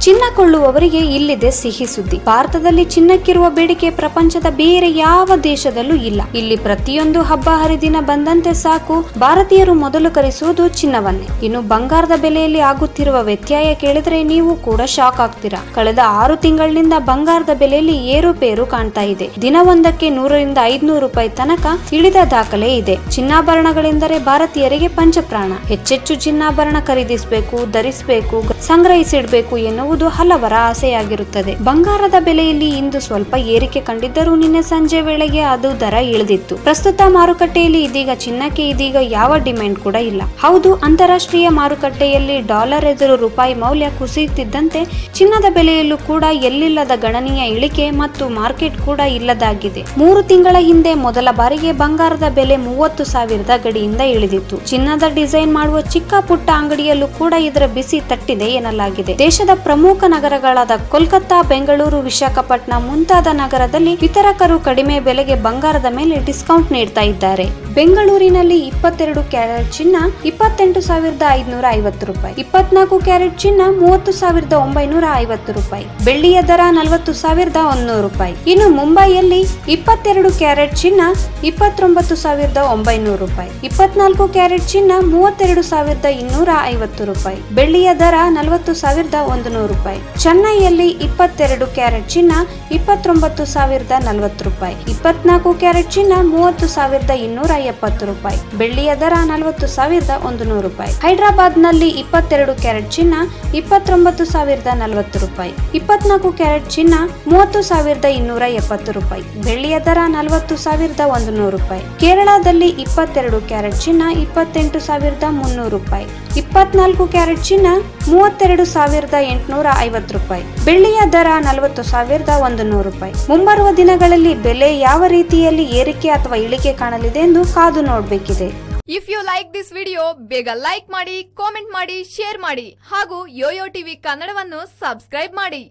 ಚಿನ್ನ ಕೊಳ್ಳುವವರಿಗೆ ಇಲ್ಲಿದೆ ಸಿಹಿ ಸುದ್ದಿ. ಭಾರತದಲ್ಲಿ ಚಿನ್ನಕ್ಕಿರುವ ಬೇಡಿಕೆ ಪ್ರಪಂಚದ ಬೇರೆ ಯಾವ ದೇಶದಲ್ಲೂ ಇಲ್ಲ. ಇಲ್ಲಿ ಪ್ರತಿಯೊಂದು ಹಬ್ಬ ಹರಿದಿನ ಬಂದಂತೆ ಸಾಕು. ಭಾರತೀಯರು ಮೊದಲು ಕರೆಸುವುದು ಚಿನ್ನವನ್ನೇ. ಇನ್ನು ಬಂಗಾರದ ಬೆಲೆಯಲ್ಲಿ ಆಗುತ್ತಿರುವ ವ್ಯತ್ಯಯ ಕೇಳಿದ್ರೆ ನೀವು ಕೂಡ ಶಾಕ್ ಆಗ್ತೀರಾ? ಕಳೆದ ಆರು ತಿಂಗಳಿನಿಂದ ಬಂಗಾರದ ಬೆಲೆಯಲ್ಲಿ ಏರುಪೇರು ಕಾಣ್ತಾ ಇದೆ. ದಿನವೊಂದಕ್ಕೆ ನೂರರಿಂದ ಐದ್ನೂರು ರೂಪಾಯಿ ತನಕ ಇಳಿದ ದಾಖಲೆ ಇದೆ. ಚಿನ್ನಾಭರಣಗಳೆಂದರೆ ಭಾರತೀಯರಿಗೆ ಪಂಚಪ್ರಾಣ. ಹೆಚ್ಚೆಚ್ಚು ಚಿನ್ನಾಭರಣ ಖರೀದಿಸಬೇಕು, ಧರಿಸಬೇಕು, ಸಂಗ್ರಹಿಸಿಡಬೇಕು ಎನ್ನುವುದು ಹಲವರ ಆಸೆಯಾಗಿರುತ್ತದೆ. ಬಂಗಾರದ ಬೆಲೆಯಲ್ಲಿ ಇಂದು ಸ್ವಲ್ಪ ಏರಿಕೆ ಕಂಡಿದ್ದರೂ ನಿನ್ನೆ ಸಂಜೆ ವೇಳೆಗೆ ಅದು ದರ ಇಳಿದಿತ್ತು. ಪ್ರಸ್ತುತ ಮಾರುಕಟ್ಟೆಯಲ್ಲಿ ಇದೀಗ ಚಿನ್ನಕ್ಕೆ ಇದೀಗ ಯಾವ ಡಿಮ್ಯಾಂಡ್ ಕೂಡ ಇಲ್ಲ. ಹೌದು, ಅಂತಾರಾಷ್ಟ್ರೀಯ ಮಾರುಕಟ್ಟೆಯಲ್ಲಿ ಡಾಲರ್ ಎದುರು ರೂಪಾಯಿ ಮೌಲ್ಯ ಕುಸಿಯುತ್ತಿದ್ದಂತೆ ಚಿನ್ನದ ಬೆಲೆಯಲ್ಲೂ ಕೂಡ ಎಲ್ಲಿಲ್ಲದ ಗಣನೀಯ ಇಳಿಕೆ ಮತ್ತು ಮಾರ್ಕೆಟ್ ಕೂಡ ಇಲ್ಲದಾಗಿದೆ. ಮೂರು ತಿಂಗಳ ಹಿಂದೆ ಮೊದಲ ಬಾರಿಗೆ ಬಂಗಾರದ ಬೆಲೆ ಮೂವತ್ತು ಸಾವಿರದ ಗಡಿಯಿಂದ ಇಳಿದಿತ್ತು. ಚಿನ್ನದ ಡಿಸೈನ್ ಮಾಡುವ ಚಿಕ್ಕ ಪುಟ್ಟ ಅಂಗಡಿಯಲ್ಲೂ ಕೂಡ ಇದರ ಬಿಸಿ ತಟ್ಟಿದೆ ಎನ್ನಲಾಗಿದೆ. ದೇಶದ ಪ್ರಮುಖ ನಗರಗಳಾದ ಕೋಲ್ಕತ್ತಾ, ಬೆಂಗಳೂರು ವಿಶಾಖಪಟ್ಟಣ ಮುಂತಾದ ನಗರದಲ್ಲಿ ವಿತರಕರು ಕಡಿಮೆ ಬೆಲೆಗೆ ಬಂಗಾರದ ಮೇಲೆ ಡಿಸ್ಕೌಂಟ್ ನೀಡ್ತಾ ಇದ್ದಾರೆ. ಬೆಂಗಳೂರಿನಲ್ಲಿ ಇಪ್ಪತ್ತೆರಡು ಕ್ಯಾರೆಟ್ ಚಿನ್ನ ಇಪ್ಪತ್ತೆಂಟು ಸಾವಿರದ ಐದುನೂರ ಐವತ್ತು ರೂಪಾಯಿ. ಇಪ್ಪತ್ನಾಲ್ಕು ಕ್ಯಾರೆಟ್ ಚಿನ್ನ ಮೂವತ್ತು ಸಾವಿರದ ಒಂಬೈನೂರ ಐವತ್ತು ರೂಪಾಯಿ. ಬೆಳ್ಳಿಯ ದರ ನಲವತ್ತು ಸಾವಿರದ ಒಂದೂರು ರೂಪಾಯಿ. ಇನ್ನು ಮುಂಬೈಯಲ್ಲಿ ಇಪ್ಪತ್ತೆರಡು ಕ್ಯಾರೆಟ್ ಚಿನ್ನ ಇಪ್ಪತ್ತೊಂಬತ್ತು ಸಾವಿರದ ಒಂಬೈನೂರು ರೂಪಾಯಿ. ಇಪ್ಪತ್ನಾಲ್ಕು ಕ್ಯಾರೆಟ್ ಚಿನ್ನ ಮೂವತ್ತೆರಡು ಸಾವಿರದ ಇನ್ನೂರ ಐವತ್ತು ರೂಪಾಯಿ. ಬೆಳ್ಳಿಯ ದರ ನಲವತ್ತು ಸಾವಿರದ ಒಂದು ರೂಪಾಯಿ. ಚೆನ್ನೈಯಲ್ಲಿ ಇಪ್ಪತ್ತೆರಡು ಕ್ಯಾರೆಟ್ ಚಿನ್ನ, ಇಪ್ಪತ್ತೊಂಬತ್ತು ಸಾವಿರದ ನಲವತ್ತು ರೂಪಾಯಿ. ಇಪ್ಪತ್ನಾಲ್ಕು ಕ್ಯಾರೆಟ್ ಚಿನ್ನ, ಮೂವತ್ತು ಸಾವಿರದ ಇನ್ನೂರ ಎಪ್ಪತ್ತು ರೂಪಾಯಿ. ಬೆಳ್ಳಿಯ ದರ, ನಲವತ್ತು ಸಾವಿರದ ಒಂದು ನೂರು ರೂಪಾಯಿ. ಹೈದರಾಬಾದ್ನಲ್ಲಿ ಇಪ್ಪತ್ತೆರಡು ಕ್ಯಾರೆಟ್ ಚಿನ್ನ, ಇಪ್ಪತ್ತೊಂಬತ್ತು ಸಾವಿರದ ನಲವತ್ತು ರೂಪಾಯಿ. ಇಪ್ಪತ್ನಾಲ್ಕು ಕ್ಯಾರೆಟ್ ಚಿನ್ನ, ಮೂವತ್ತು ಸಾವಿರದ ಇನ್ನೂರ ಎಪ್ಪತ್ತು ರೂಪಾಯಿ. ಬೆಳ್ಳಿಯ ದರ, ನಲವತ್ತು ಸಾವಿರದ ಒಂದು ನೂರು ರೂಪಾಯಿ. ಕೇರಳದಲ್ಲಿ ಇಪ್ಪತ್ತೆರಡು ಕ್ಯಾರೆಟ್ ಚಿನ್ನ, ಇಪ್ಪತ್ತೆಂಟು ಸಾವಿರದ ಮುನ್ನೂರು ರೂಪಾಯಿ. ಇಪ್ಪತ್ನಾಲ್ಕು ಕ್ಯಾರೆಟ್ ಚಿನ್ನ, ಮೂವತ್ತೆರಡು ಸಾವಿರದ ಎಂಟುನೂರ ಐವತ್ತು ರೂಪಾಯಿ. ಬೆಳ್ಳಿಯ ದರ ನಲವತ್ತು ಸಾವಿರದ ಒಂದು ನೂರು ರೂಪಾಯಿ. ಮುಂಬರುವ ದಿನಗಳಲ್ಲಿ ಬೆಲೆ ಯಾವ ರೀತಿಯಲ್ಲಿ ಏರಿಕೆ ಅಥವಾ ಇಳಿಕೆ ಕಾಣಲಿದೆ ಎಂದು ಕಾದು ನೋಡಬೇಕಿದೆ. If you like this video ಬೇಗ ಲೈಕ್ ಮಾಡಿ ಕಾಮೆಂಟ್ ಮಾಡಿ ಶೇರ್ ಮಾಡಿ ಹಾಗೂ ಯೋಯೋ ಟಿವಿ ಕನ್ನಡವನ್ನು ಸಬ್ಸ್ಕ್ರೈಬ್ ಮಾಡಿ.